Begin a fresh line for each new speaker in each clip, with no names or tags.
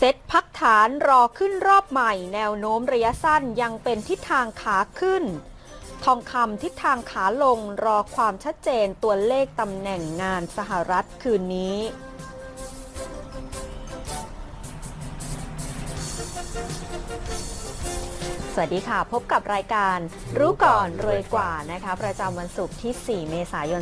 เซตพักฐานรอขึ้นรอบใหม่ แนวโน้มระยะสั้นยังเป็นทิศทางขาขึ้น ทองคำทิศทางขาลงรอความชัดเจนตัวเลขตำแหน่งงานสหรัฐคืนนี้ สวัสดีค่ะ พบกับรายการรู้ก่อนรวยกว่านะคะ ประจำวันศุกร์ที่ 4 เมษายน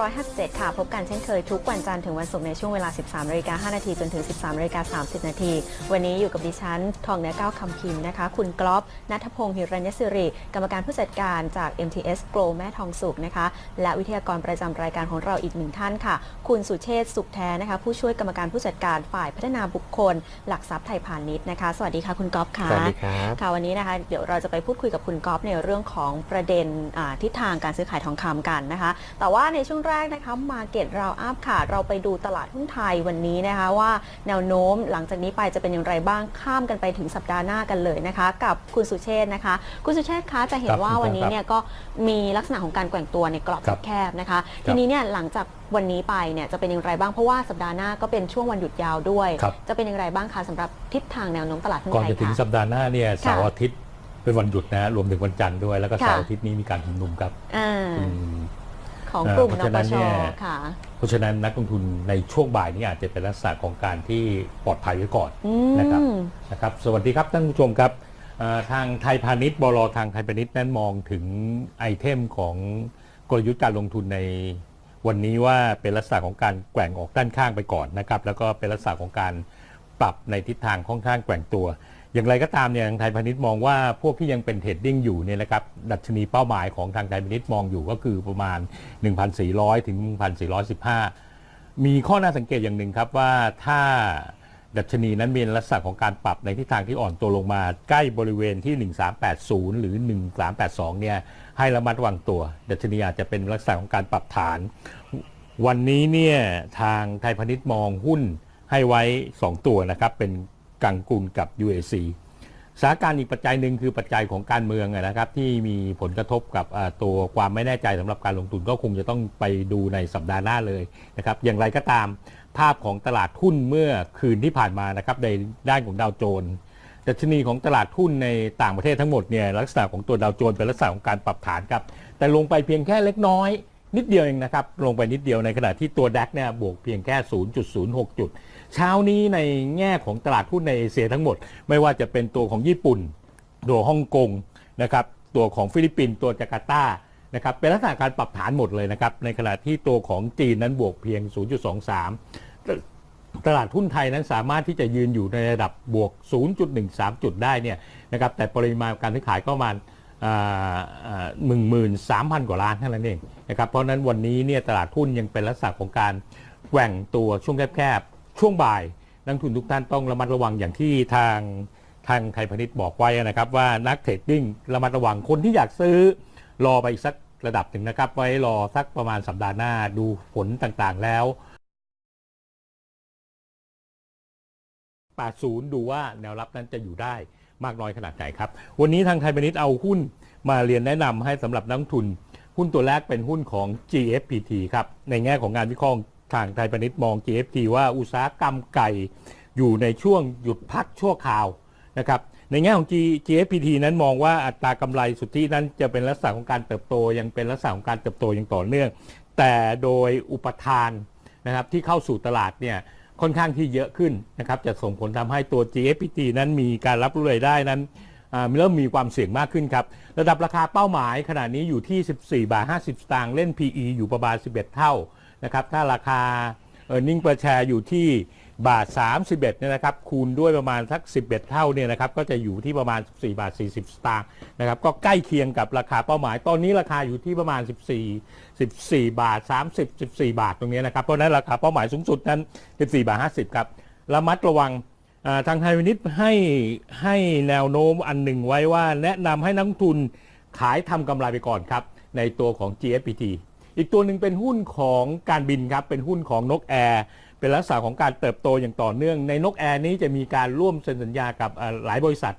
2557 ค่ะ พบกันเช่นเคยทุกวันจันทร์ถึงวันศุกร์ในช่วงเวลา 13นาฬิกา5นาทีจนถึง 13นาฬิกา30 นาที วันนี้อยู่กับดิฉัน ทองเนื้อก้าวคำพิมพ์นะคะ คุณกลอบนัทพงศ์หิรัญยศิริ กรรมการผู้จัดการจาก MTS Grow แม่ทองสุกนะคะ และวิทยากรประจำรายการของเราอีกหนึ่งท่านค่ะ คุณสุเชษฐ์สุขแท้นะคะ ผู้ช่วยกรรมการผู้จัดการฝ่ายพัฒนาบุคคล หลักทรัพย์ไทยพาณิชย์นะคะ สวัสดีค่ะคุณกลอบค่ะ
สวัสดีครับ
ค่ะวันนี้นะคะเดี๋ยวเราจะไปพูดคุยกับคุณก๊อฟในเรื่องของประเด็นอ่าทิศทางการซื้อขายทองคำกันนะคะ แต่ว่าในช่วงแรกนะคะมาเก็ตเราอัพค่ะ เราไปดูตลาดหุ้นไทยวันนี้นะคะว่าแนวโน้มหลังจากนี้ไปจะเป็นอย่างไรบ้างข้ามกันไปถึงสัปดาห์หน้ากันเลยนะคะ กับคุณสุเชษฐ์นะคะ คุณสุเชษฐ์คะจะเห็น
ครับ
ว่า
คุณ
วันนี้
ครับ
เนี่ยก็มีลักษณะของการแกว่งตัวในกรอบ
ครับ
แคบๆนะคะ ทีนี้เนี่ยหลังจากวันนี้ไปเนี่ยจะเป็นอย่างไรบ้างเพราะว่าสัปดาห์หน้าก็เป็นช่วงวันหยุดยาวด้วย
ครับ
จะเป็นอย่างไรบ้างคะสำหรับทิศทางแนวโน้มตลาดหุ้น
ก่อน
ไทย
จะถึง
คะ
สัปดาห์หน้าเนี่ยเสาร์อาทิตย์ เป็นวันหยุดนะฮะรวมถึงวันจันทร์ด้วยแล้วก็
ค่ะ
เสาร์อาทิตย์นี้มีการชุมนุมครับ
อ่า
อืม
ของ
เอ่อก
ลุ่ม
เพ
น
ราะฉะ
ป
นั้น
ช
เนี่ย
ค่ะ
เพราะฉะนั้นนักลงทุนในช่วงบ่ายนี้อาจจะเป็นลักษณะของการที่ปลอดภัยไว้ก่อน
อื
นะครับ
ม
นะครับ สวัสดีครับท่านผู้ชมครับเอ่อทางไทยพาณิชย์บลทางไทยพาณิชย์นั้นมองถึงไอเทมของกลยุทธ์การลงทุนในวันนี้ว่าเป็นลักษณะของการแกว่งออกด้านข้างไปก่อนนะครับ แล้วก็เป็นลักษณะของการปรับในทิศทางค่อนข้างแกว่งตัว อย่างไรก็ตามเนี่ยทางไทยพาณิชย์มองว่าพวกที่ยังเป็นเทรดดิ้งอยู่เนี่ยนะครับดัชนีเป้าหมายของทางไทยพาณิชย์มองอยู่ก็คือประมาณ 1,400 ถึง 1,415 มีข้อน่าสังเกตอย่างหนึ่งครับว่าถ้าดัชนีนั้นมีลักษณะของการปรับในทิศทางที่อ่อนตัวลงมาใกล้บริเวณที่ 1380 หรือ 1382 เนี่ยให้ระมัดระวังตัว ดัชนีอาจจะเป็นลักษณะของการปรับฐาน วันนี้เนี่ยทางไทยพาณิชย์มองหุ้นให้ไว้ 2 ตัวนะครับเป็น กังกุลกับ UAC สถานการณ์อีกปัจจัยหนึ่งคือปัจจัยของการเมืองนะครับที่มีผลกระทบกับตัวความไม่แน่ใจสำหรับการลงทุนก็คงจะต้องไปดูในสัปดาห์หน้าเลยนะครับอย่างไรก็ตามภาพของตลาดหุ้นเมื่อคืนที่ผ่านมานะครับในด้านของดาวโจนส์ดัชนีของตลาดหุ้นในต่างประเทศทั้งหมดเนี่ยลักษณะของตัวดาวโจนส์เป็นลักษณะของการปรับฐานครับแต่ลงไปเพียงแค่เล็กน้อย นิดเดียวเองนะครับลงไปนิดเดียวในขณะที่ตัวดักเนี่ยบวกเพียงแค่ 0.06 จุด เช้านี้ในแง่ของตลาดหุ้นในเอเชียทั้งหมด ไม่ว่าจะเป็นตัวของญี่ปุ่น ตัวฮ่องกงนะครับตัวของฟิลิปปินส์ตัวจาการ์ตานะครับเป็นลักษณะการปรับฐานหมดเลยนะครับในขณะที่ตัวของจีนนั้นบวกเพียง 0.23 ตลาดหุ้นไทยนั้นสามารถที่จะยืนอยู่ในระดับบวก 0.13 จุดได้เนี่ยนะครับแต่ปริมาณการซื้อขายก็ประมาณหนึ่งหมื่นสามพันกว่าล้านเท่านั้นเองนะครับเพราะฉะนั้นวันนี้เนี่ยตลาดหุ้นยังเป็นลักษณะของการแกว่งตัวช่วงแคบๆ ช่วงบ่ายนักทุนทุกท่านต้องระมัดระวังอย่างที่ทางทางไทยพาณิชย์บอกไว้นะครับว่านักเทรดดิ้งระมัดระวังคนที่อยากซื้อรอไปอีกสักระดับหนึ่งนะครับ ไว้รอสักประมาณสัปดาห์หน้าดูผลต่างๆแล้ว 80 ดูว่าแนวรับนั้นจะอยู่ได้มากน้อยขนาดไหนครับ วันนี้ทางไทยพาณิชย์เอาหุ้นมาเรียนแนะนำให้สำหรับนักทุน หุ้นตัวแรกเป็นหุ้นของ GFPT ครับ ในแง่ของงานวิเคราะห์ ทางไทยพาณิชย์มอง GFT ว่าอุตสาหกรรมไก่อยู่ในช่วงหยุดพักชั่วคราวนะครับในแง่ของ G GFPT นั้นมองว่าอัตรากำไรสุทธินั้นจะเป็นลักษณะของการเติบโตยังเป็นลักษณะของการเติบโตอย่างต่อเนื่อง แต่โดยอุปทานนะครับที่เข้าสู่ตลาดเนี่ยค่อนข้างที่เยอะขึ้นนะครับจะส่งผลทำให้ตัว GFPT นั้นมีการรับรู้รายได้นั้นอ่าเริ่มมีความเสี่ยงมากขึ้นครับ ระดับราคาเป้าหมายขณะนี้อยู่ที่ 14 บาท 50 สตางค์เล่น PE อยู่ประมาณ 11 เท่า นะครับถ้าราคาเออร์เน็ง per share อยู่ที่บาท 31เนี่ยนะครับคูณด้วยประมาณสัก 11 เท่าเนี่ยนะครับก็จะอยู่ที่ประมาณ 14 บาท 40 สตางค์นะครับก็ใกล้เคียงกับราคาเป้าหมาย ตอนนี้ราคาอยู่ที่ประมาณ 14 14 บาท 30 14 บาทตรงนี้นะครับเพราะนั้นราคาเป้าหมายสูงสุดนั้น 14 บาท 50 ครับระมัดระวังทางไทยวินิตให้ให้แนวโน้มอันหนึ่งไว้ว่าแนะนำให้นักทุนขายทำกำไรไปก่อนครับในตัวของ GFPT อีกตัวหนึ่งเป็นหุ้นของการบินครับ เป็นหุ้นของนกแอร์ เป็นลักษณะของการเติบโตอย่างต่อเนื่อง ในนกแอร์นี้จะมีการร่วมเซ็นสัญญากับหลายบริษัท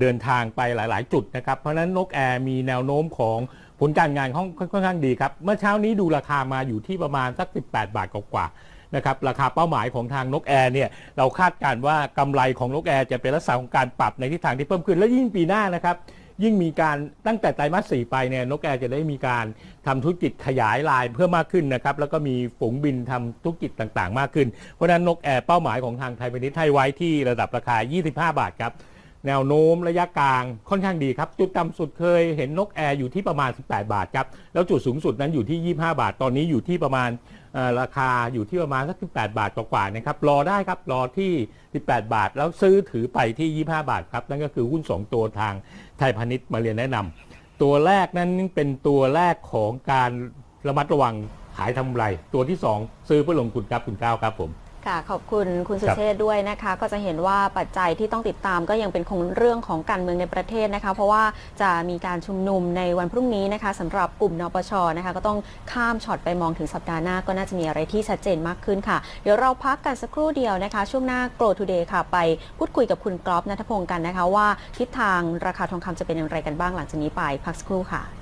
เดินทางไปหลาย ๆ จุดนะครับ เพราะฉะนั้นนกแอร์มีแนวโน้มของผลการงานค่อนข้างดีครับ เมื่อเช้านี้ดูราคามาอยู่ที่ประมาณสัก 18 บาทกว่าๆนะครับราคาเป้าหมายของทางนกแอร์เนี่ยเราคาดการ์ว่ากำไรของนกแอร์จะเป็นลักษณะของการปรับในทิศทางที่เพิ่มขึ้นและยิ่งปีหน้านะครับ ยิ่งมีการตั้งแต่ไตรมาสสี่ไปเนี่ยนกแอร์จะได้มีการทำธุรกิจขยายลายเพิ่มมากขึ้นนะครับแล้วก็มีฝูงบินทำธุรกิจต่างๆ มากขึ้น เพราะฉะนั้นนกแอร์เป้าหมายของทางไทยพาณิชย์ให้ไว้ที่ระดับราคา 25 บาทครับแนวโน้มระยะกลางค่อนข้างดีครับ จุดต่ำสุดเคยเห็นนกแอร์อยู่ที่ประมาณ 18 บาทครับ แล้วจุดสูงสุดนั้นอยู่ที่ 25 บาท ตอนนี้อยู่ที่ประมาณ ราคาอยู่ที่ประมาณสัก 18 บาทกว่าๆนะครับ รอได้ครับ รอที่ 18 บาท แล้วซื้อถือไปที่ 25 บาทครับ นั่นก็คือหุ้น 2 ตัวทางไทยพาณิชย์มาเรียนแนะนำ ตัวแรกนั้นเป็นตัวแรกของการระมัดระวังขายทำไร ตัวที่ 2 ซื้อเพื่อลงทุนครับคุณก้าวครับผม
ค่ะขอบคุณคุณสุ
ครับ
เชษฐ์ด้วยนะคะ ก็จะเห็นว่าปัจจัยที่ต้องติดตามก็ยังเป็นคงเรื่องของการเมืองในประเทศนะคะ เพราะว่าจะมีการชุมนุมในวันพรุ่งนี้นะคะสำหรับกลุ่มนปชนะคะก็ต้องข้ามช็อตไปมองถึงสัปดาห์หน้า ก็น่าจะมีอะไรที่ชัดเจนมากขึ้นค่ะ เดี๋ยวเราพักกันสักครู่เดียวนะคะ ช่วงหน้า Grow Today ค่ะ ไปพูดคุยกับคุณกรอบนัทพงศ์กันนะคะ ว่าทิศทางราคาทองคำจะเป็นอย่างไรกันบ้างหลังจากนี้ไปพักสักครู่ค่ะ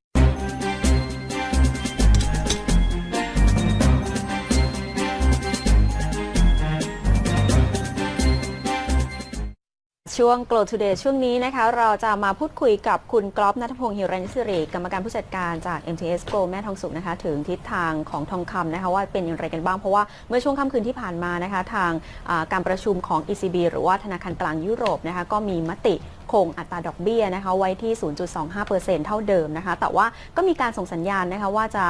ช่วง Glow Today ช่วงนี้นะคะ เราจะมาพูดคุยกับคุณกรอบนัทพงศ์ฮิรัญศิริกรรมการผู้จัดการจาก MTS Gold แม่ทองสุกนะคะ ถึงทิศทางของทองคำนะคะ ว่าเป็นอย่างไรกันบ้าง เพราะว่าเมื่อช่วงค่ำคืนที่ผ่านมานะคะ ทางการประชุมของ ECB หรือว่าธนาคารกลางยุโรปนะคะ ก็มีมติ คงอัตราดอกเบี้ยนะคะไว้ที่ 0.25%เท่าเดิมนะคะ แต่ว่าก็มีการส่งสัญญาณนะคะว่าจะ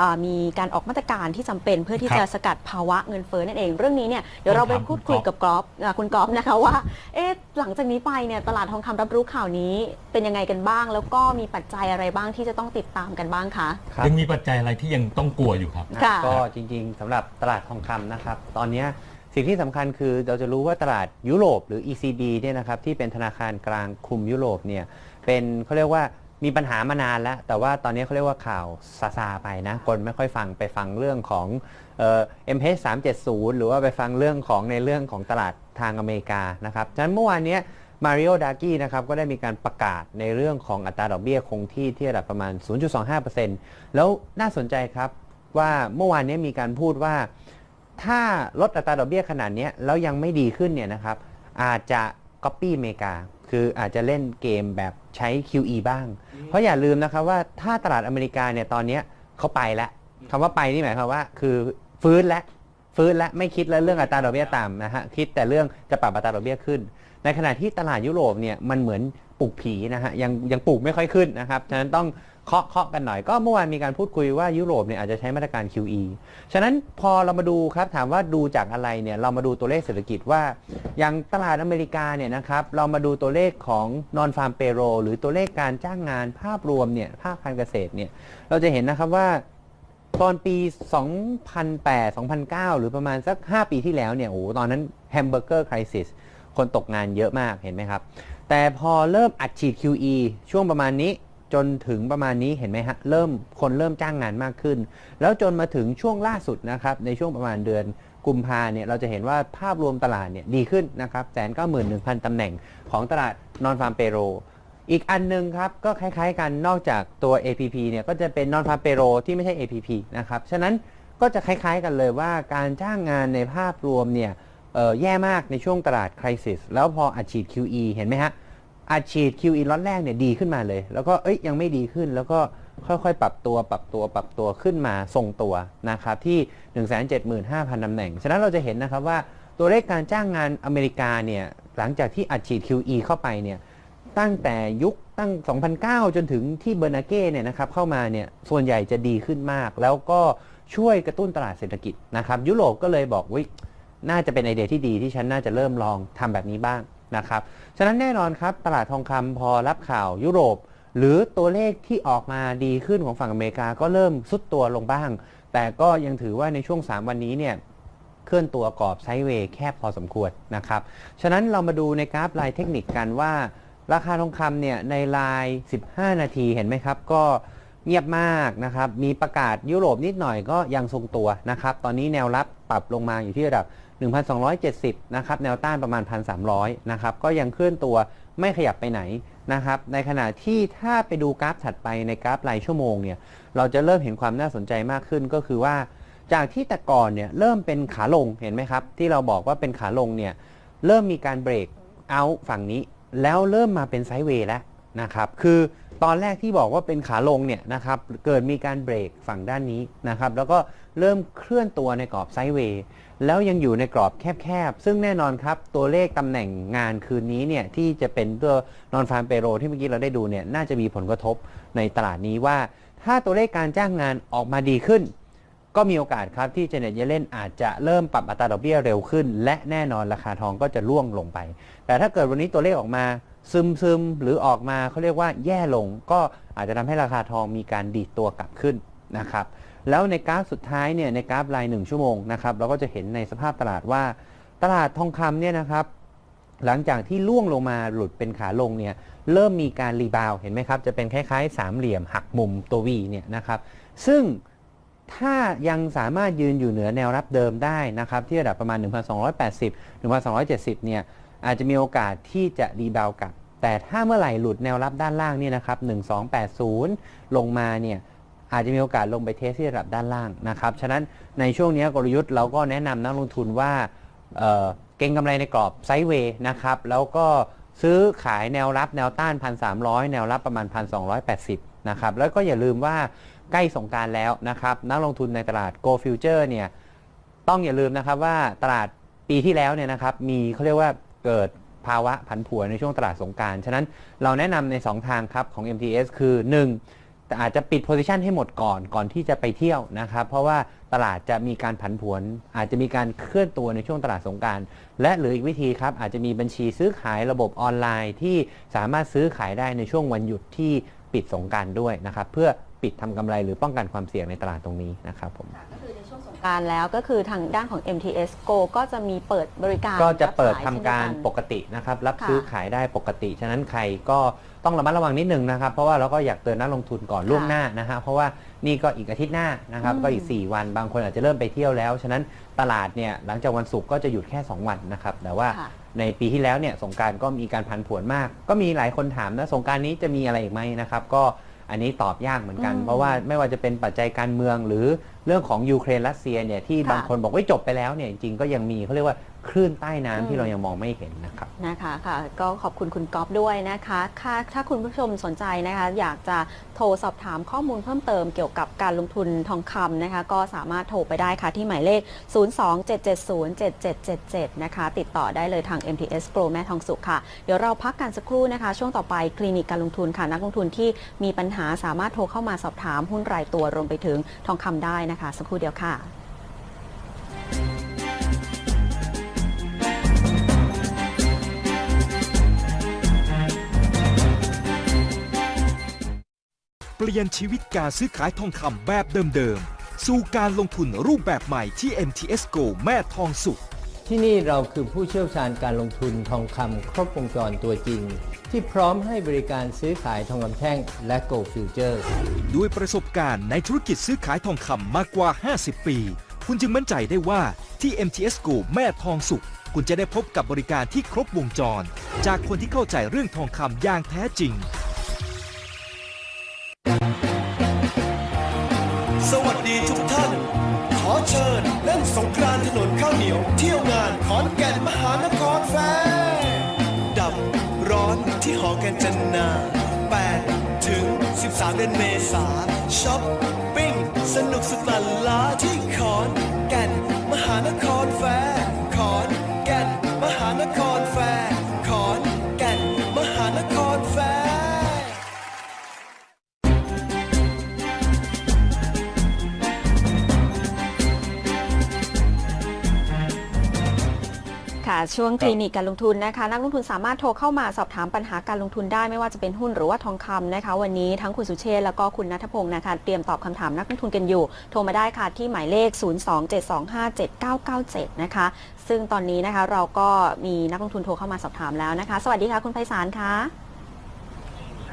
อ่ามีการออกมาตรการที่จำเป็นเพื่อที่
ครับ
จะสกัดภาวะเงินเฟ้อนั่นเอง เรื่องนี้เนี่ยเดี๋ยวเราไป
ต้องถาม
พูดคุย
คุณก๊อฟ
กับกรอบอ่าคุณกรอบนะคะว่าเอ๊ะหลังจากนี้ไปเนี่ยตลาดทองคำรับรู้ข่าวนี้เป็นยังไงกันบ้าง แล้วก็มีปัจจัยอะไรบ้างที่จะต้องติดตามกันบ้างคะ
ครับ
ยังมีปัจจัยอะไรที่ยังต้องกลัวอยู่ครับ
นะ
ค่ะ
ก็จริงๆสำหรับตลาดทองคำนะครับ ตอนเนี้ย สิ่งที่สำคัญคือเราจะรู้ว่าตลาดยุโรปหรือ ECB เนี่ยนะครับที่เป็นธนาคารกลางคุมยุโรปเนี่ยเป็นเขาเรียกว่ามีปัญหามานานแล้ว แต่ว่าตอนนี้เขาเรียกว่าข่าวซาซาไปนะ คนไม่ค่อยฟังไปฟังเรื่องของเอ่อ MH 370หรือว่าไปฟังเรื่องของในเรื่องของตลาดทางอเมริกานะครับฉะนั้นเมื่อวานนี้มาริโอดากี้นะครับก็ได้มีการประกาศในเรื่องของอัตราดอกเบี้ยคงที่ที่ระดับประมาณ 0.25%แล้วน่าสนใจครับว่าเมื่อวานนี้มีการพูดว่า ถ้าลดอัตราดอกเบี้ยขนาดเนี้ยแล้วยังไม่ดีขึ้นเนี่ยนะครับอาจจะก๊อปปี้อเมริกา คืออาจจะเล่นเกมแบบใช้ QE บ้าง เพราะอย่าลืมนะครับว่าถ้าตลาดอเมริกาเนี่ยตอนเนี้ยเขาไปแล้วคำว่าไปนี่หมายความว่า คือฟื้นแล้วฟื้นแล้วไม่คิดแล้วเรื่องอัตราดอกเบี้ยต่ำนะฮะคิดแต่เรื่องจะปรับอัตราดอกเบี้ยขึ้น ในขณะที่ตลาดยุโรปเนี่ยมันเหมือนปลูกผีนะฮะยังยังปลูกไม่ค่อยขึ้นนะครับฉะนั้นต้อง เคาะเคาะกันหน่อยก็เมื่อวานมีการพูดคุยว่ายุโรปเนี่ยอาจจะใช้มาตรการ QE ฉะนั้นพอเรามาดูครับถามว่าดูจากอะไรเนี่ยเรามาดูตัวเลขเศรษฐกิจว่าอย่างตลาดอเมริกาเนี่ยนะครับเรามาดูตัวเลขของ non farm payroll หรือตัวเลขการจ้างงานภาพรวมเนี่ยภาคการเกษตรเนี่ยเราจะเห็นนะครับว่าตอนปี 2008 2009 หรือประมาณสัก 5 ปีที่แล้วเนี่ยโอ้ตอนนั้นแฮมเบอร์เกอร์คริสิสคนตกงานเยอะมากเห็นไหมครับ แต่พอเริ่มอัดฉีด QE ช่วงประมาณนี้ จนถึงประมาณนี้เห็นไหมฮะเริ่มคนเริ่มจ้างงานมากขึ้น แล้วจนมาถึงช่วงล่าสุดนะครับในช่วงประมาณเดือนกุมภาเนี่ยเราจะเห็นว่าภาพรวมตลาดเนี่ยดีขึ้นนะครับแสนเก้าหมื่นหนึ่งพันตำแหน่งของตลาดนอนฟาร์มเปโรอีกอันหนึงครับ ก็คล้ายๆกันนอกจากตัว APP เนี่ยก็จะเป็น non farm payroll ที่ไม่ใช่ APP นะครับฉะนั้นก็จะคล้ายๆกันเลยว่าการจ้างงานในภาพรวมเนี่ยแย่มากในช่วงตลาดคริสิสแล้วพออัดฉีด QE เห็นไหมฮะ อัดฉีด QE ล็อตแรกเนี่ยดีขึ้นมาเลย แล้วก็เอ้ยยังไม่ดีขึ้นแล้วก็ค่อยๆ ปรับตัวปรับตัวปรับตัวขึ้นมาทรงตัวนะครับที่ 175,000ตำแหน่ง ฉะนั้นเราจะเห็นนะครับว่าตัวเลขการจ้างงานอเมริกาเนี่ยหลังจากที่อัดฉีด QE เข้าไปเนี่ยตั้งแต่ยุคตั้ง 2009 จนถึงที่เบอร์นาเก้เนี่ยนะครับเข้ามาเนี่ยส่วนใหญ่จะดีขึ้นมาก แล้วก็ช่วยกระตุ้นตลาดเศรษฐกิจนะครับยุโรปก็เลยบอกวิน่าจะเป็นไอเดียที่ดีที่ฉันน่าจะเริ่มลองทำแบบนี้บ้าง นะครับ ฉะนั้นแน่นอนครับ ตลาดทองคำพอรับข่าวยุโรป หรือตัวเลขที่ออกมาดีขึ้นของฝั่งอเมริกาก็เริ่มซุดตัวลงบ้าง แต่ก็ยังถือว่าในช่วง 3 วันนี้เนี่ยเคลื่อนตัวกรอบไซด์เวย์แคบพอสมควรนะครับ ฉะนั้นเรามาดูในกราฟลายเทคนิคกันว่า ราคาทองคำเนี่ยในลาย 15 นาทีเห็นไหมครับ ก็เงียบมากนะครับ มีประกาศยุโรปนิดหน่อยก็ยังทรงตัวนะครับ ตอนนี้แนวรับปรับลงมาอยู่ที่ระดับ 1,270 นะครับ แนวต้านประมาณ 1,300 นะครับ ก็ยังเคลื่อนตัวไม่ขยับไปไหนนะครับ ในขณะที่ถ้าไปดูกราฟถัดไปในกราฟรายชั่วโมงเนี่ย เราจะเริ่มเห็นความน่าสนใจมากขึ้นก็คือว่า จากที่แต่ก่อนเนี่ยเริ่มเป็นขาลง เห็นไหมครับ ที่เราบอกว่าเป็นขาลงเนี่ย เริ่มมีการเบรกเอาฝั่งนี้ แล้วเริ่มมาเป็นไซด์เวย์แล้วนะครับ คือตอนแรกที่บอกว่าเป็นขาลงเนี่ยนะครับ เกิดมีการเบรกฝั่งด้านนี้นะครับ แล้วก็เริ่มเคลื่อนตัวในกรอบไซด์เวย์ แล้วยังอยู่ในกรอบแคบๆ ซึ่งแน่นอนครับ ตัวเลขตำแหน่งงานคืนนี้เนี่ยที่จะเป็นตัวนอนฟาร์มเปโรที่เมื่อกี้เราได้ดูเนี่ยน่าจะมีผลกระทบในตลาดนี้ว่า ถ้าตัวเลขการจ้างงานออกมาดีขึ้น ก็มีโอกาสครับที่เจเน็ตเยเลนอาจจะเริ่มปรับอัตราดอกเบี้ยเร็วขึ้น และแน่นอนราคาทองก็จะร่วงลงไป แต่ถ้าเกิดวันนี้ตัวเลขออกมาซึมซึมๆหรือออกมาเขาเรียกว่าแย่ลง ก็อาจจะทำให้ราคาทองมีการดีดตัวกลับขึ้นนะครับ แล้วในกราฟสุดท้ายเนี่ยในกราฟราย1ชั่วโมงนะครับเราก็จะเห็นในสภาพตลาดว่า ตลาดทองคำเนี่ยนะครับหลังจากที่ล่วงลงมาหลุดเป็นขาลงเนี่ยเริ่มมีการรีบาวเห็นไหมครับ จะเป็นคล้ายๆ สามเหลี่ยมหักมุมตัววีเนี่ยนะครับซึ่งถ้ายังสามารถยืนอยู่เหนือแนวรับเดิมได้นะครับที่ระดับประมาณ 1,280 1,270เนี่ยอาจจะมีโอกาสที่จะรีบาวกลับ แต่ถ้าเมื่อไหร่หลุดแนวรับด้านล่างเนี่ยนะครับ 1280 ลงมาเนี่ย อาจจะมีโอกาสลงไปเทสที่ระดับด้านล่างนะครับฉะนั้นในช่วงนี้กลยุทธ์เราก็แนะนำนักลงทุนว่าเอ่อเก็งกำไรในกรอบไซด์เวย์นะครับแล้วก็ซื้อขายแนวรับแนวต้าน 1,300 แนวรับประมาณ 1,280 นะครับแล้วก็อย่าลืมว่าใกล้สงการแล้วนะครับนักลงทุนในตลาด Go Future เนี่ยต้องอย่าลืมนะครับว่าตลาดปีที่แล้วเนี่ยนะครับมีเขาเรียกว่าเกิดภาวะผันผวนในช่วงตลาดสงการ ฉะนั้นเราแนะนำใน 2 ทางครับของ MTS คือ 1 แต่อาจจะปิดโพซิชันให้หมดก่อนก่อนที่จะไปเที่ยวนะครับ เพราะว่าตลาดจะมีการผันผวน อาจจะมีการเคลื่อนตัวในช่วงตลาดสงการ และหรืออีกวิธีครับ อาจจะมีบัญชีซื้อขายระบบออนไลน์ที่สามารถซื้อขายได้ในช่วงวันหยุดที่ปิดสงการด้วยนะครับ เพื่อปิดทำกำไรหรือป้องกันความเสี่ยงในตลาดตรงนี้นะครับผม
ก็คือใน กรารแล้วก็คือทางด้านของ MTS Go ก็จะมีเปิดบริการ
ก็จะเปิด
บขย
ทำการ
เช่นเดียว
ปกตินะครับ รับ
ค่ะ
ซื้อขายได้ปกติ ฉะนั้นใครก็ต้องระมัดระวังนิดนึงนะครับ เพราะว่าเราก็อยากเตือนนักลงทุนก่อนล่วงหน้านะฮะเพราะว่านี่ก็อีกอาทิตย์หน้านะครับ
อืม
ก็อีก 4 วันบางคนอาจจะเริ่มไปเที่ยวแล้ว ฉะนั้นตลาดเนี่ยหลังจากวันศุกร์ก็จะหยุดแค่ 2 วันนะครับแต่ว่า
ค่ะ
ในปีที่แล้วเนี่ยสงกรารก็มีการผันผวนมาก ก็มีหลายคนถามนะสงกรารนี้จะมีอะไรอีกไหมนะครับ ก็อันนี้ตอบยากเหมือนกัน
อืม
เพราะว่าไม่ว่าจะเป็นปัจจัยการเมืองหรือ เรื่องของยูเครนรัสเซียเนี่ยที่บางคนบอกว่าจบไปแล้วเนี่ยจริงก็ยังมีเขาเรียกว่า คลื่นใต้น้ำ
อื
ที่
ม
เรายังมองไม่เห็นนะครับ
นะคะค่ะ ก็ขอบคุณคุณก๊อฟด้วยนะคะถ้าถ้าคุณผู้ชมสนใจนะคะ อยากจะโทรสอบถามข้อมูลเพิ่มเติมเกี่ยวกับการลงทุนทองคำนะคะ ก็สามารถโทรไปได้ค่ะที่หมายเลข 027707777 นะคะ ติดต่อได้เลยทาง MTS Pro แม่ทองสุขค่ะ เดี๋ยวเราพักกันสักครู่นะคะ ช่วงต่อไปคลินิกการลงทุนค่ะ นักลงทุนที่มีปัญหาสามารถโทรเข้ามาสอบถามหุ้นรายตัวรวมไปถึงทองคำได้นะคะ สักครู่เดียวค่ะ
ปลี่ยนชีวิตการซื้อขายทองคำแบบเดิมๆ สู่การลงทุนรูปแบบใหม่ที่ MTS GO แม่ทองสุข
ที่นี่เราคือผู้เชี่ยวชาญการลงทุนทองคำครบวงจรตัวจริง ที่พร้อมให้บริการซื้อขายทองคำแท่งและ Gold Future
ด้วยประสบการณ์ในธุรกิจซื้อขายทองคำมากกว่า 50 ปี คุณจึงมั่นใจได้ว่าที่ MTS GO แม่ทองสุข คุณจะได้พบกับบริการที่ครบวงจร จากคนที่เข้าใจเรื่องทองคำอย่างแท้จริง
เชิญเล่นสงกรานต์ถนนข้าวเหนียว เที่ยวงานขอนแก่นมหานครแฟร์ดับร้อนที่หอแก่นจันนา8ถึง 13 เดือนเมษาช็อปปิ้ง สนุกสุดลันลาที่ขอนแก่นมหานครแฟร์
ช่วงคลินิกการลงทุนนะคะ นักลงทุนสามารถโทรเข้ามาสอบถามปัญหาการลงทุนได้ไม่ว่าจะเป็นหุ้นหรือว่าทองคำนะคะ วันนี้ทั้งคุณสุเชษฐ์แล้วก็คุณนัทพงศ์นะคะ เตรียมตอบคำถามนักลงทุนกันอยู่ โทรมาได้ค่ะที่หมายเลข 027257997 นะคะ ซึ่งตอนนี้นะคะเราก็มีนักลงทุนโทรเข้ามาสอบถามแล้วนะคะ สวัสดีค่ะคุณไพศาลคะ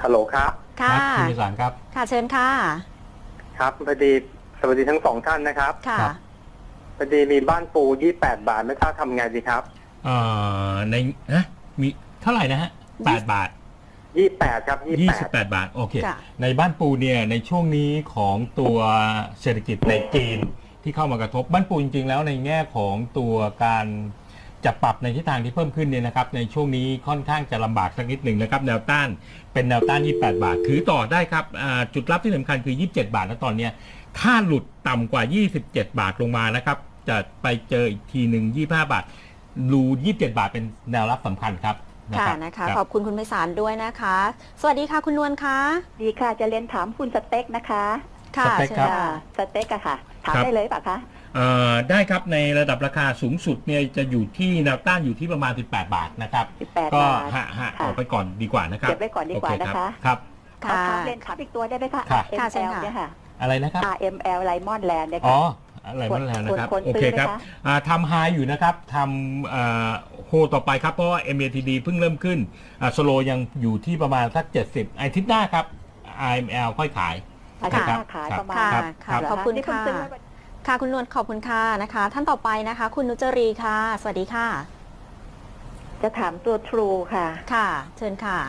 ฮัลโหลครับ
ค่ะ
คุณพิสารครับ
ค่ะเชิญค่ะ
ครับพอดีสวัสดีทั้งสองท่านนะครับ
ค่ะ
ครับ
พอดีมีบ้านปูยี่แปดบาทไม่ทราบทำไงดีครับ
เอ่อในนะมีเท่าไหร่นะฮะแปดบาท
ยี่แปดครับยี่แปด
28 บาท โอเค
ค่ะ
ในบ้านปูเนี่ย ในช่วงนี้ของตัวเศรษฐกิจในจีนที่เข้ามากระทบบ้านปูจริงๆ แล้วในแง่ของตัวการจะปรับในทิศทางที่เพิ่มขึ้นเนี่ยนะครับ ในช่วงนี้ค่อนข้างจะลำบากสักนิดหนึ่งนะครับ แนวต้านเป็นแนวต้าน 28 บาท ถือต่อได้ครับอ่าจุดรับที่สำคัญคือ 27 บาทแล้วตอนเนี้ยถ้าหลุดต่ำกว่า 27 บาทลงมานะครับ จะไปเจออีกทีหนึ่ง25 บาท รู27 บาทเป็นแนวรับสำคัญครับ
ค่ะ
รับ
นะคะ
รับ
ขอบคุณคุณไพศาลด้วยนะคะ สวัสดีค่ะคุณนวลคะ
ดีค่ะจะเรียนถามคุณสเต็กนะคะ
ค่ะ
สเปค
เชิญ
ครับ
ค่ะ
อ่าสเต็กอะค่ะ ถาม
ครับ
ได้เลยป่ะคะ
เอ่อได้ครับในระดับราคาสูงสุดเนี่ยจะอยู่ที่แนวต้านอยู่ที่ประมาณ 18 บาทนะครับ
18
ก็
บาท
หะหะ
ค่ะ
ออกไปก่อนดีกว่านะครับ
เก็บไว้ก่อนดีกว่า
โเนะ
คะ
ครับ
ขอ
ค่ะ
ถามเรียนถามอีกตัวได้ไหมคะ
ค่ะ
ค่ะเชิญ
RML
ค่ะ
เนี่ยค่ะ
อะไรนะครับ
RML ไลมอนแลนด์เนี่ย
อ๋อ
ค่ะ
อะไรนั่นแหละนะครับ
ควร
โอ
ซื้
เค
อไหม
ครับ
คะ
อ่าทำไฮอยู่นะครับทำอ่าโฮต่อไปครับ เพราะว่า MATD เพิ่งเริ่มขึ้นอ่าสโลยังอยู่ที่ประมาณสัก 70 ไอาทิตย์หน้าครับ IML ค่อยขาย
อาทิตย์ห
ครั
น้า
บ
ขาย
ครับ
ประมาณ
ค่ะ
ครับ
ค่ะ
เหร
ขอบคุณ
นี่เพิ่ง
ค่ะ
ซื้อไว้วัน
ค่ะคุณนวลขอบคุณค่ะนะคะ ท่านต่อไปนะคะ คุณนุจรีค่ะ สวัสดีค่ะ
จะถามตัว True ค่ะ
ค่ะ เชิญค่ะ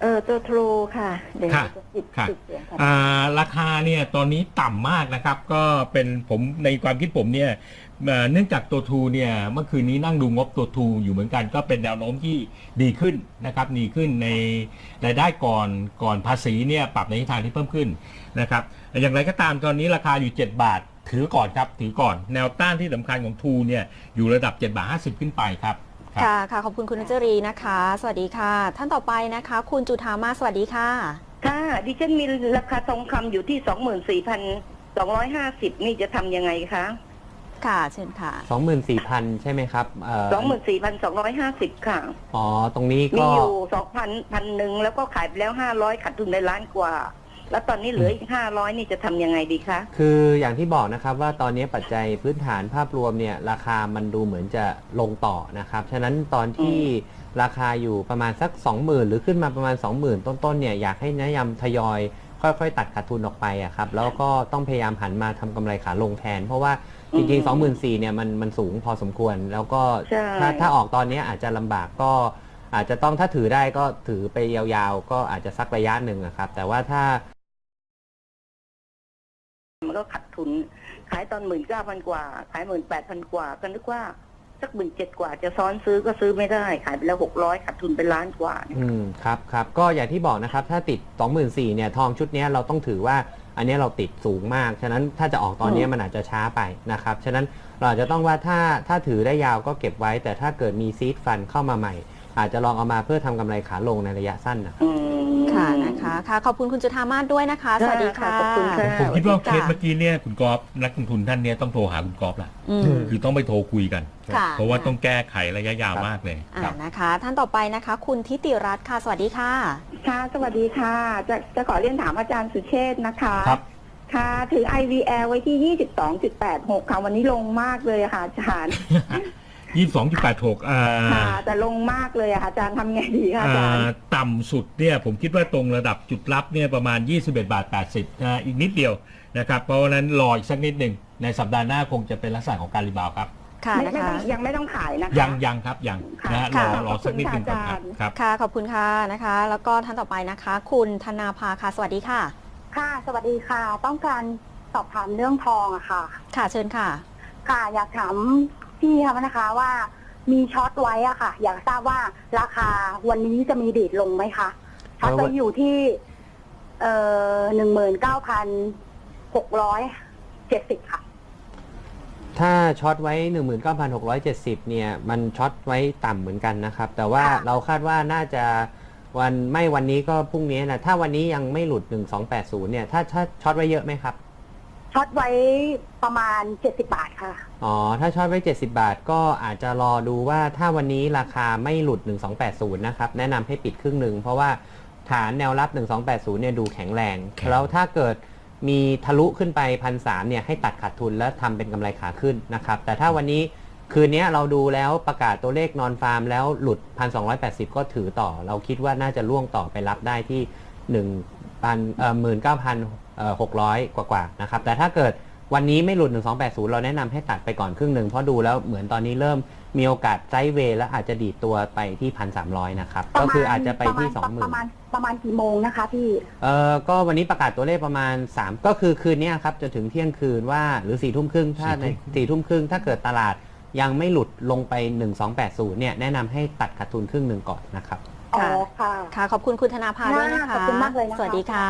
เออตัว True ค่ะเดี๋ยว
ค่ะ
จะปิด
ค่ะ
ปิดเสียงค่ะ
อ่าราคาเนี่ยตอนนี้ต่ำมากนะครับ ก็เป็นผมในความคิดผมเนี่ยเอ่อเนื่องจากตัวทูเนี่ยเมื่อคืนนี้นั่งดูงบตัวทูอยู่เหมือนกันก็เป็นแนวโน้มที่ดีขึ้นนะครับดีขึ้นในรายได้ก่อนก่อนภาษีเนี่ยปรับในทิศทางที่เพิ่มขึ้นนะครับอย่างไรก็ตามตอนนี้ราคาอยู่ 7 บาท ถือก่อนครับถือก่อนแนวต้านที่สำคัญของทูเนี่ยอยู่ระดับ 7 บาท 50 ขึ้นไปครับ ครับ
ค่ะค่ะขอบคุณคุณนุจรีนะคะ สวัสดีค่ะ ท่านต่อไปนะคะ คุณจุธามาสวัสดีค่ะ
ค่ะ ดิฉันมีราคาทองคำอยู่ที่สองหมื่นสี่พันสองร้อยห้าสิบนี่จะทำยังไงคะ
ค่ะเชิญค่ะ
24,000 ใช่ไหมครับเอ่อ
สองหมื่นสี่พันสองร้อยห้าสิบค่ะ
อ๋อ ตรงนี้
มี
ก็
อยู่สองพันพันหนึ่งแล้วก็ขายไปแล้วห้าร้อยขาดทุนในล้านกว่า แล้วตอนนี้เหลืออีกห้าร้อยนี่จะทำยังไงดีคะ
คืออย่างที่บอกนะครับว่าตอนนี้ปัจจัยพื้นฐานภาพรวมเนี่ยราคามันดูเหมือนจะลงต่อนะครับ ฉะนั้นตอนที่ราคาอยู่ประมาณสัก 20,000 หรือขึ้นมาประมาณ 20,000 ต้นๆเนี่ยอยากให้แนะนำทยอย ค่อยๆ ตัดขาดทุนออกไปอะครับแล้วก็ต้องพยายามหันมาทำกำไรขาลงแทน เพราะว่าจริงๆ 24,000เนี่ยมันมันสูงพอสมควร แล้วก็
ใช่
ถ้าถ้าออกตอนนี้อาจจะลำบากก็อาจจะต้องถ้าถือได้ก็ถือไปยาวๆ ก็อาจจะสักระยะหนึ่งนะครับแต่ว่าถ้า
มันก็ขาดทุน ขายตอนหมื่นเก้าพันกว่า ขายหมื่นแปดพันกว่า ก็นึกว่าสักหมื่นเจ็ดกว่าจะซ้อนซื้อก็ซื้อไม่ได้ ขายไปแล้วหกร้อยขาดทุนเป็นล้านกว่า
อืมครับครับก็อย่างที่บอกนะครับ ถ้าติด 24,000เนี่ยทองชุดเนี้ยเราต้องถือว่าอันเนี้ยเราติดสูงมาก ฉะนั้นถ้าจะออกตอนเนี้ยมันอาจจะช้าไปนะครับ ฉะนั้นเราอาจจะต้องว่าถ้าถ้าถือได้ยาวก็เก็บไว้ แต่ถ้าเกิดมีซีดฟันเข้ามาใหม่ อาจจะลองเอามาเพื่อทำกำไรขาลงในระยะสั้นนะครับ
อืม
ค่ะนะคะค่ะขอบคุณคุณจุธามาสด้วยนะคะ สวัสดีค่ะ
ขอบคุณค่ะ
ผมคิดว่าเคส
ค่ะ
เมื่อกี้เนี่ยคุณกอล์ฟนักลงทุนท่านเนี้ต้องโทรหาคุณกอล์ฟละ
อืม
คือต้องไปโทรคุยกัน
ค่ะ
เพราะว่าต้องแก้ไขระยะยาวมากเลย
อ่า
ครับ
นะคะ ท่านต่อไปนะคะ คุณทิติรัตน์ค่ะ สวัสดีค่ะ
ค่ะ สวัสดีค่ะ จะจะขอเรียนถามอาจารย์สุเชษฐ์นะคะ
ครับ
ค่ะ ถือ IVL ไว้ที่ 22.86 ค่ะ วันนี้ลงมากเลยอะค่ะอาจารย์
ยี่สิบสองจุดแปดหกอ่า
ค่ะแต่ลงมากเลยอะค่ะอาจารย์ทำไงดีคะอาจารย์
อ่าต่ำสุดเนี่ยผมคิดว่าตรงระดับจุดรับเนี่ยประมาณ 21 บาท 80นะอีกนิดเดียวนะครับเพราะฉะนั้นรออีกสักนิดหนึ่งในสัปดาห์หน้าคงจะเป็นลักษณะของการรีบาวด์ครับ
ค่ะ
ไม่
นะ
ไม่
คะ
ต้องยังไม่ต้องขายนะคะ
ยังยังครับยังนะฮะร
ค่ะ
อรอสักนิดหนึ่งก่อนครับ
ขอบคุณค่ะอาจารย์
ครับ
ค่ะ ขอบคุณค่ะนะคะ แล้วก็ท่านต่อไปนะคะ คุณธนาภาค่ะ สวัสดีค่ะ
ค่ะ สวัสดีค่ะ ต้องการสอบถามเรื่องทองอะค่ะ
ค่ะ เชิญค่ะ
ค่ะ อยากถาม พี่ครับนะคะว่ามีช็อตไว้อะค่ะ อยากทราบว่าราคาวันนี้จะมีดีดลงไหมคะช็อต
เอ่อ
ไว้อยู่ที่ เอ่อหนึ่งหมื่นเก้าพันหกร้อยเจ็ดสิบค่ะ
ถ้าช็อตไว้ 19,670 เนี่ย มันช็อตไว้ต่ำเหมือนกันนะครับ แต่ว่า
ค่ะ
เราคาดว่าน่าจะวันไม่วันนี้ก็พรุ่งนี้นะถ้าวันนี้ยังไม่หลุด 1280 เนี่ย ถ้าถ้าช็อตไว้เยอะไหมครับ
ช็อตไว้ประมาณ 70 บาทค่ะ
อ๋อ ถ้าช็อตไว้ 70 บาท ก็อาจจะรอดูว่าถ้าวันนี้ราคาไม่หลุด 1280 นะครับ แนะนำให้ปิดครึ่งหนึ่ง เพราะว่าฐานแนวรับ 1280 เนี่ยดูแข็งแรง
ครับ
แล้วถ้าเกิดมีทะลุขึ้นไปพันสเนี่ยให้ตัดขาดทุนแล้วทำเป็นกำไรขาขึ้นนะครับ แต่ถ้าวันนี้คืนนี้เราดูแล้วประกาศตัวเลขนอนฟาร์มแล้วหลุด 1,280 ก็ถือต่อ เราคิดว่าน่าจะล่วงต่อไปรับได้ที่1 พันเอ่อหมื่นเก้าพันหกร้อยกว่าๆนะครับ แต่ถ้าเกิดวันนี้ไม่หลุด 1280 เราแนะนำให้ตัดไปก่อนครึ่งหนึ่งเพราะดูแล้วเหมือนตอนนี้เริ่มมีโอกาสไซด์เวย์และอาจจะดีดตัวไปที่1,300นะครับ
ประ
ก็
มาณ
คืออาจจะไปที่
ประมาณประมาณ
20,000
ประมาณกี่โมงนะคะพี่
เอ่อ ก็วันนี้ประกาศตัวเลขประมาณ 3 ก็คือคืนนี้ครับจนถึงเที่ยงคืนว่าหรือ4ี่ทุ่มครึ่งถ้าในสี่ทุ่มครึ่งถ้าเกิดตลาดยังไม่หลุดลงไป 1280 เนี่ยแนะนำให้ตัดขาดทุนครึ่งหนึ่งก่อนนะครับ
อ๋อ
ค่ะ
ค่ะ
ค่ะ ขอบคุณคุณธนาภาด้วยนะคะ
ขอบคุณมากเลยนะคะ
สวัสดีค่ะ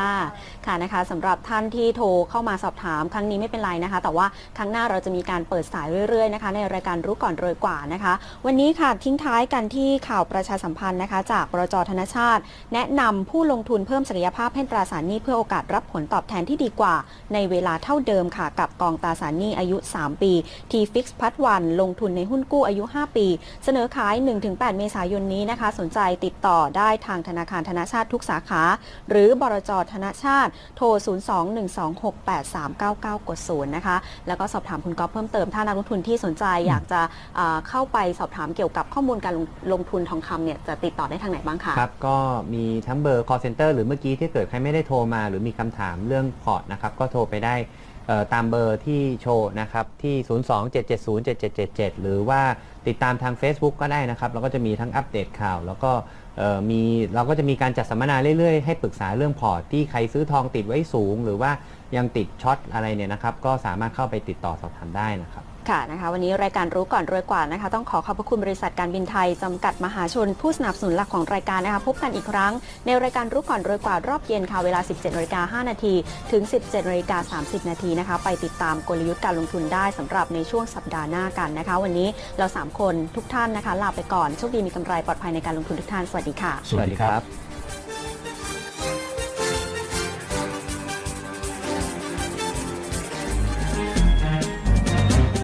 ค่ะนะคะสำหรับท่านที่โทรเข้ามาสอบถามครั้งนี้ไม่เป็นไรนะคะ แต่ว่าครั้งหน้าเราจะมีการเปิดสายเรื่อยๆนะคะ ในรายการรู้ก่อนรวยกว่านะคะ วันนี้ค่ะทิ้งท้ายกันที่ข่าวประชาสัมพันธ์นะคะ จากบรจธนชาติ แนะนำผู้ลงทุนเพิ่มศักยภาพให้ตราสารหนี้เพื่อโอกาสรับผลตอบแทนที่ดีกว่า ในเวลาเท่าเดิมค่ะ กับกองตราสารหนี้อายุ 3 ปี T Fix พัดวันลงทุนในหุ้นกู้อายุ 5 ปี เสนอขาย 1-8 เมษายนนี้นะคะ สนใจติดต่อได้ทางธนาคารธนชาติทุกสาขา หรือบรจธนชาติ โทร 021268399 กด0นะคะ แล้วก็สอบถามคุณก๊อฟเพิ่มเติม ถ้านักลงทุนที่สนใจอยากจะเข้าไปสอบถามเกี่ยวกับข้อมูลการลงลงทุนทองคำเนี่ยจะติดต่อได้ทางไหนบ้างคะ
ครับ ก็มีทั้งเบอร์ call center หรือเมื่อกี้ที่เกิดใครไม่ได้โทรมา หรือมีคำถามเรื่องพอร์ตนะครับก็โทรไปได้ ตามเบอร์ที่โชว์นะครับที่ 027707777 หรือว่าติดตามทาง Facebook ก็ได้นะครับ แล้วก็จะมีทั้งอัปเดตข่าว แล้วก็มีเราก็จะมีการจัดสัมมนาเรื่อยๆ ให้ปรึกษาเรื่องพอร์ตที่ใครซื้อทองติดไว้สูง หรือว่ายังติดช็อตอะไรเนี่ยนะครับ ก็สามารถเข้าไปติดต่อสอบถามได้นะครับ
ค่ะนะคะวันนี้รายการรู้ก่อนรวยกว่านะคะ ต้องขอขอบพระคุณบริษัทการบินไทย จำกัดมหาชน ผู้สนับสนุนหลักของรายการนะคะพบกันอีกครั้ง ในรายการรู้ก่อนรวยกว่ารอบเย็นค่ะเวลา 17นาฬิกา5นาทีถึง 17นาฬิกา30นาทีนะคะไปติดตามกลยุทธ์การลงทุนได้สำหรับในช่วงสัปดาห์หน้ากันนะคะ วันนี้เรา 3 คนทุกท่านนะคะลาไปก่อนโชคดีมีกำไรปลอดภัยในการลงทุนทุกท่านสวัสดีค่ะ
สวัสดีครับ